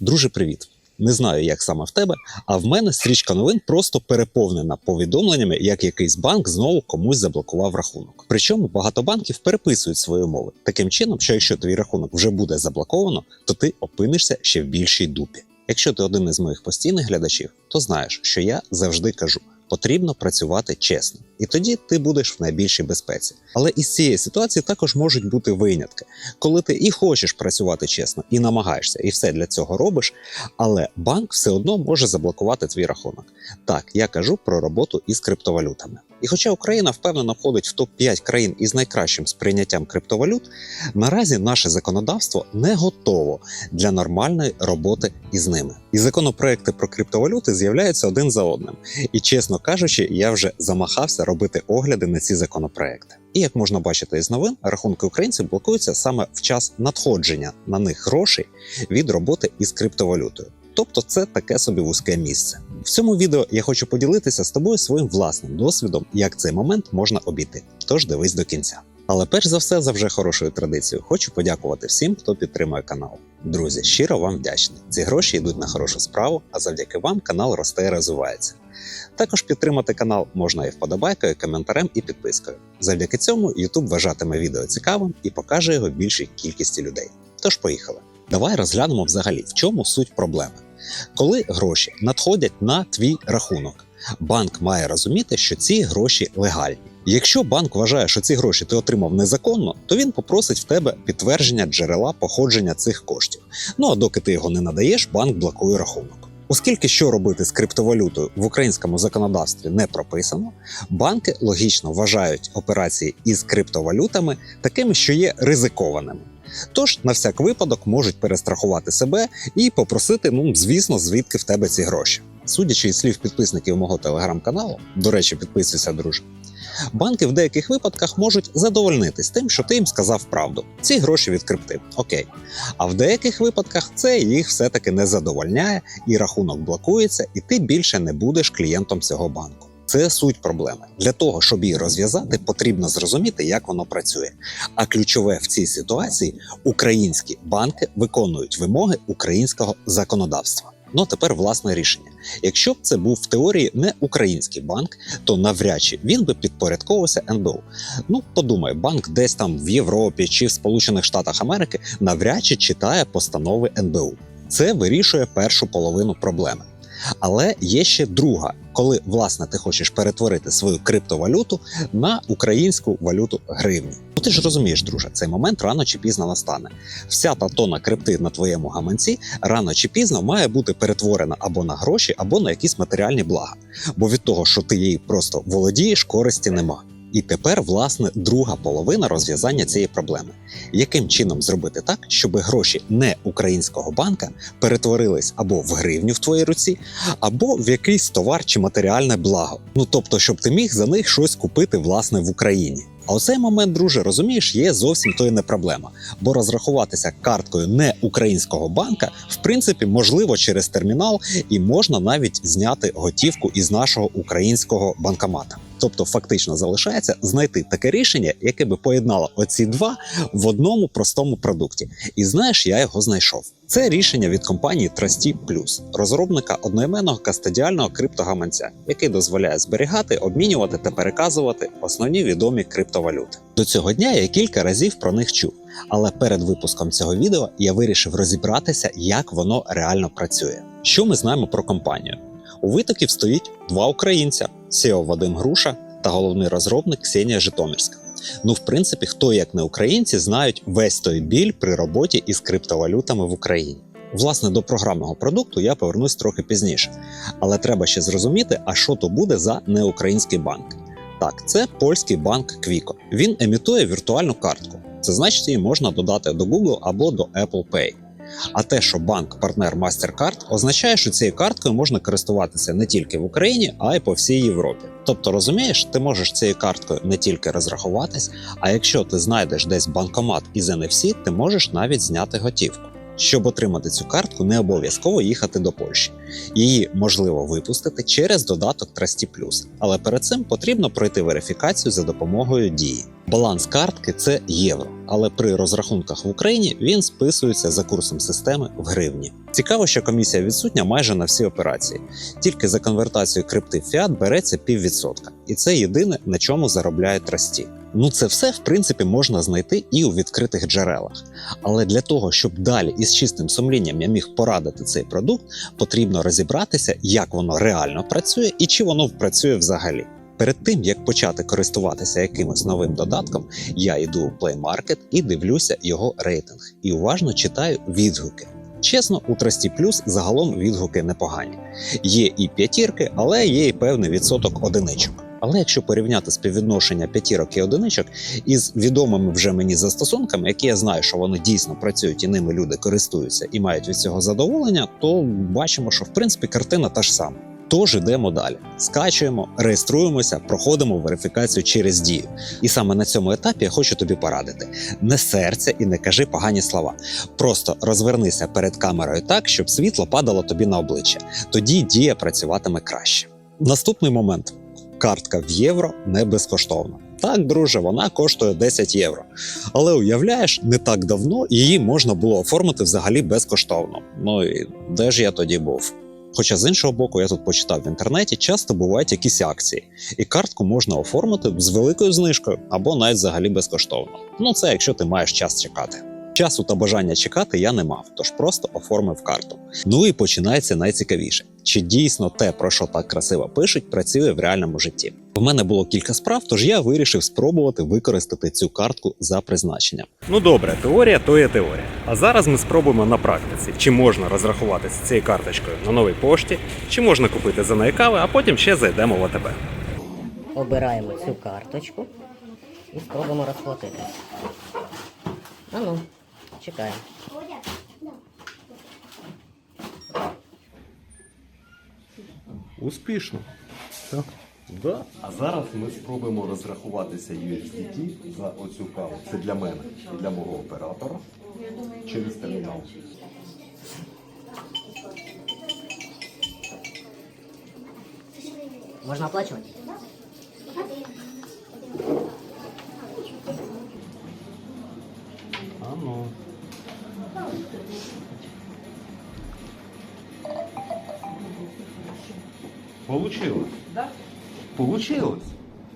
Друже, привіт! Не знаю, як саме в тебе, а в мене стрічка новин просто переповнена повідомленнями, як якийсь банк знову комусь заблокував рахунок. Причому багато банків переписують свої умови таким чином, що якщо твій рахунок вже буде заблоковано, то ти опинишся ще в більшій дупі. Якщо ти один із моїх постійних глядачів, то знаєш, що я завжди кажу: потрібно працювати чесно, і тоді ти будеш в найбільшій безпеці. Але із цієї ситуації також можуть бути винятки, коли ти і хочеш працювати чесно, і намагаєшся, і все для цього робиш, але банк все одно може заблокувати твій рахунок. Так, я кажу про роботу із криптовалютами. І хоча Україна впевнено входить в топ 5 країн із найкращим сприйняттям криптовалют, наразі наше законодавство не готово для нормальної роботи із ними. І законопроекти про криптовалюти з'являються один за одним. І чесно кажучи, я вже замахався робити огляди на ці законопроекти. І як можна бачити із новин, рахунки українців блокуються саме в час надходження на них грошей від роботи із криптовалютою. Тобто це таке собі вузьке місце. В цьому відео я хочу поділитися з тобою своїм власним досвідом, як цей момент можна обійти. Тож дивись до кінця. Але перш за все, за вже хорошою традицією, хочу подякувати всім, хто підтримує канал. Друзі, щиро вам вдячний. Ці гроші йдуть на хорошу справу, а завдяки вам канал росте і розвивається. Також підтримати канал можна і вподобайкою, коментарем і підпискою. Завдяки цьому YouTube вважатиме відео цікавим і покаже його більшій кількості людей. Тож поїхали. Давай розглянемо взагалі, в чому суть проблеми. Коли гроші надходять на твій рахунок, банк має розуміти, що ці гроші легальні. Якщо банк вважає, що ці гроші ти отримав незаконно, то він попросить в тебе підтвердження джерела походження цих коштів. Ну а доки ти його не надаєш, банк блокує рахунок. Оскільки що робити з криптовалютою в українському законодавстві не прописано, банки логічно вважають операції із криптовалютами такими, що є ризикованими. Тож на всяк випадок можуть перестрахувати себе і попросити, ну звісно, звідки в тебе ці гроші. Судячи із слів підписників мого телеграм-каналу, до речі, підписуйся, друже. Банки в деяких випадках можуть задовольнитись тим, що ти їм сказав правду. Ці гроші від крипти. Окей. А в деяких випадках це їх все-таки не задовольняє, і рахунок блокується, і ти більше не будеш клієнтом цього банку. Це суть проблеми. Для того, щоб її розв'язати, потрібно зрозуміти, як воно працює. А ключове в цій ситуації українські банки виконують вимоги українського законодавства. Ну тепер власне рішення. Якщо б це був в теорії не український банк, то навряд чи він би підпорядковувався НБУ. Ну подумай, банк десь там в Європі чи в Сполучених Штатах Америки навряд чи читає постанови НБУ. Це вирішує першу половину проблеми. Але є ще друга, коли власне ти хочеш перетворити свою криптовалюту на українську валюту гривні. Ну ти ж розумієш, друже, цей момент рано чи пізно настане. Вся та тона крипти на твоєму гаманці рано чи пізно має бути перетворена або на гроші, або на якісь матеріальні блага. Бо від того, що ти її просто володієш, користі нема. І тепер, власне, друга половина розв'язання цієї проблеми. Яким чином зробити так, щоб гроші не українського банка перетворились або в гривню в твоїй руці, або в якийсь товар чи матеріальне благо? Ну тобто, щоб ти міг за них щось купити власне в Україні. А у цей момент, друже, розумієш, є зовсім то й не проблема, бо розрахуватися карткою не українського банка в принципі можливо через термінал, і можна навіть зняти готівку із нашого українського банкомата. Тобто, фактично залишається знайти таке рішення, яке би поєднало оці два в одному простому продукті. І знаєш, я його знайшов. Це рішення від компанії Trusty Plus, розробника одноіменного кастодіального криптогаманця, який дозволяє зберігати, обмінювати та переказувати основні відомі криптовалюти. До цього дня я кілька разів про них чув, але перед випуском цього відео я вирішив розібратися, як воно реально працює. Що ми знаємо про компанію? У витоків стоїть два українця: SEO Вадим Груша та головний розробник Ксенія Житомирська. Ну, в принципі, хто як не українці знають весь той біль при роботі із криптовалютами в Україні. Власне, до програмного продукту я повернусь трохи пізніше, але треба ще зрозуміти, а що то буде за неукраїнський банк. Так, це польський банк Quico. Він емітує віртуальну картку. Це значить, її можна додати до Google або до Apple Pay. А те, що банк партнер MasterCard, означає, що цією карткою можна користуватися не тільки в Україні, а й по всій Європі. Тобто, розумієш, ти можеш цією карткою не тільки розрахуватись, а якщо ти знайдеш десь банкомат із NFC, ти можеш навіть зняти готівку. Щоб отримати цю картку, не обов'язково їхати до Польщі. Її можливо випустити через додаток Trusty але перед цим потрібно пройти верифікацію за допомогою дії. Баланс картки це євро, але при розрахунках в Україні він списується за курсом системи в гривні. Цікаво, що комісія відсутня майже на всі операції. Тільки за конвертацію крипти в фіат береться піввідсотка, і це єдине, на чому заробляють трасті. Ну це все в принципі можна знайти і у відкритих джерелах. Але для того, щоб далі із чистим сумлінням я міг порадити цей продукт, потрібно розібратися, як воно реально працює і чи воно працює взагалі. Перед тим як почати користуватися якимось новим додатком, я йду у Play Market і дивлюся його рейтинг і уважно читаю відгуки. Чесно, у Трасті Плюс загалом відгуки непогані. Є і п'ятірки, але є і певний відсоток одиничок. Але якщо порівняти співвідношення п'ятірок і одиничок із відомими вже мені застосунками, які я знаю, що вони дійсно працюють і ними люди користуються і мають від цього задоволення, то бачимо, що в принципі картина та ж сама. Тож ідемо далі. Скачуємо, реєструємося, проходимо верифікацію через дію. І саме на цьому етапі я хочу тобі порадити: не серця і не кажи погані слова. Просто розвернися перед камерою так, щоб світло падало тобі на обличчя. Тоді дія працюватиме краще. Наступний момент: картка в євро не безкоштовна. Так, друже, вона коштує 10 євро. Але уявляєш, не так давно її можна було оформити взагалі безкоштовно. Ну і де ж я тоді був? Хоча з іншого боку, я тут почитав в інтернеті, часто бувають якісь акції, і картку можна оформити з великою знижкою або навіть взагалі безкоштовно. Ну це якщо ти маєш час чекати. Часу та бажання чекати я не мав, тож просто оформив карту. Ну і починається найцікавіше: чи дійсно те, про що так красиво пишуть, працює в реальному житті? В мене було кілька справ, тож я вирішив спробувати використати цю картку за призначенням. Ну добре, теорія то є теорія. А зараз ми спробуємо на практиці, чи можна розрахуватися цією карточкою на новій пошті, чи можна купити за неї кави, а потім ще зайдемо в АТБ. Обираємо цю карточку і спробуємо розплатитись. А ну, чекаємо. Успішно. Так. Да. А зараз ми спробуємо розрахуватися USDT за оцю каву. Це для мене і для мого оператора через термінал. Можна оплачувати? Получилось. Да? Получилось.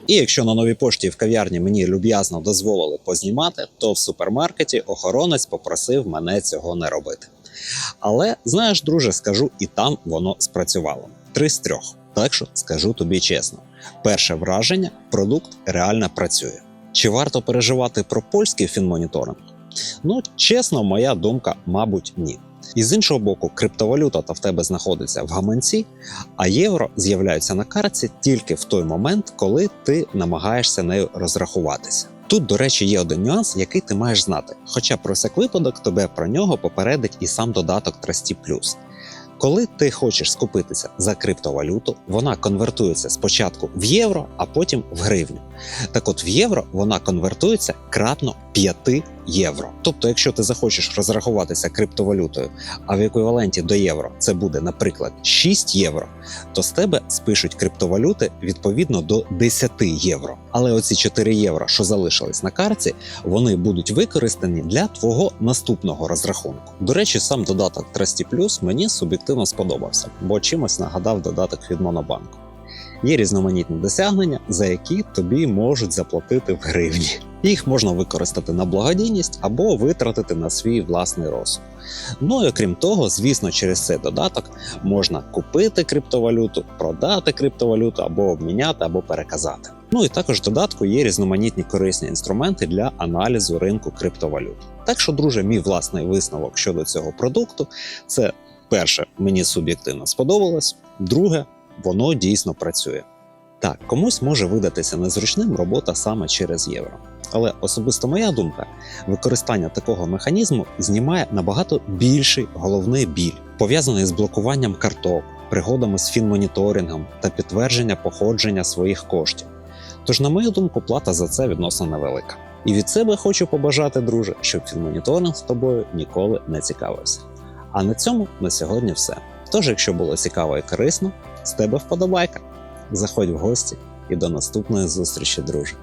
І якщо на новій пошті в кав'ярні мені люб'язно дозволили познімати, то в супермаркеті охоронець попросив мене цього не робити. Але знаєш, друже, скажу, і там воно спрацювало. Три з трьох. Так що скажу тобі чесно: перше враження продукт реально працює. Чи варто переживати про польський фінмоніторинг? Ну, чесно, моя думка, мабуть, ні. І з іншого боку, криптовалюта та в тебе знаходиться в гаманці, а євро з'являються на картці тільки в той момент, коли ти намагаєшся нею розрахуватися. Тут, до речі, є один нюанс, який ти маєш знати. Хоча про всяк випадок тебе про нього попередить і сам додаток Trusty Plus. Коли ти хочеш скупитися за криптовалюту, вона конвертується спочатку в євро, а потім в гривню. Так от в євро вона конвертується кратно 5 євро. Тобто, якщо ти захочеш розрахуватися криптовалютою, а в еквіваленті до євро це буде, наприклад, 6 євро, то з тебе спишуть криптовалюти відповідно до 10 євро. Але оці 4 євро, що залишились на карті, вони будуть використані для твого наступного розрахунку. До речі, сам додаток Trusty Plus мені суб'єктивно сподобався, бо чимось нагадав додаток від Монобанку. Є різноманітні досягнення, за які тобі можуть заплатити в гривні. Їх можна використати на благодійність або витратити на свій власний розсуд. Ну і окрім того, звісно, через цей додаток можна купити криптовалюту, продати криптовалюту або обміняти, або переказати. Ну і також в додатку є різноманітні корисні інструменти для аналізу ринку криптовалют. Так що, друже, мій власний висновок щодо цього продукту це перше, мені суб'єктивно сподобалось. Друге, воно дійсно працює. Так, комусь може видатися незручним робота саме через євро. Але особисто моя думка, використання такого механізму знімає набагато більший головний біль, пов'язаний з блокуванням карток, пригодами з фінмоніторингом та підтвердження походження своїх коштів. Тож, на мою думку, плата за це відносно невелика. І від себе хочу побажати, друже, щоб фінмоніторинг з тобою ніколи не цікавився. А на цьому на сьогодні все. Тож, якщо було цікаво і корисно, з тебе вподобайка. Заходь в гості і до наступної зустрічі, друже.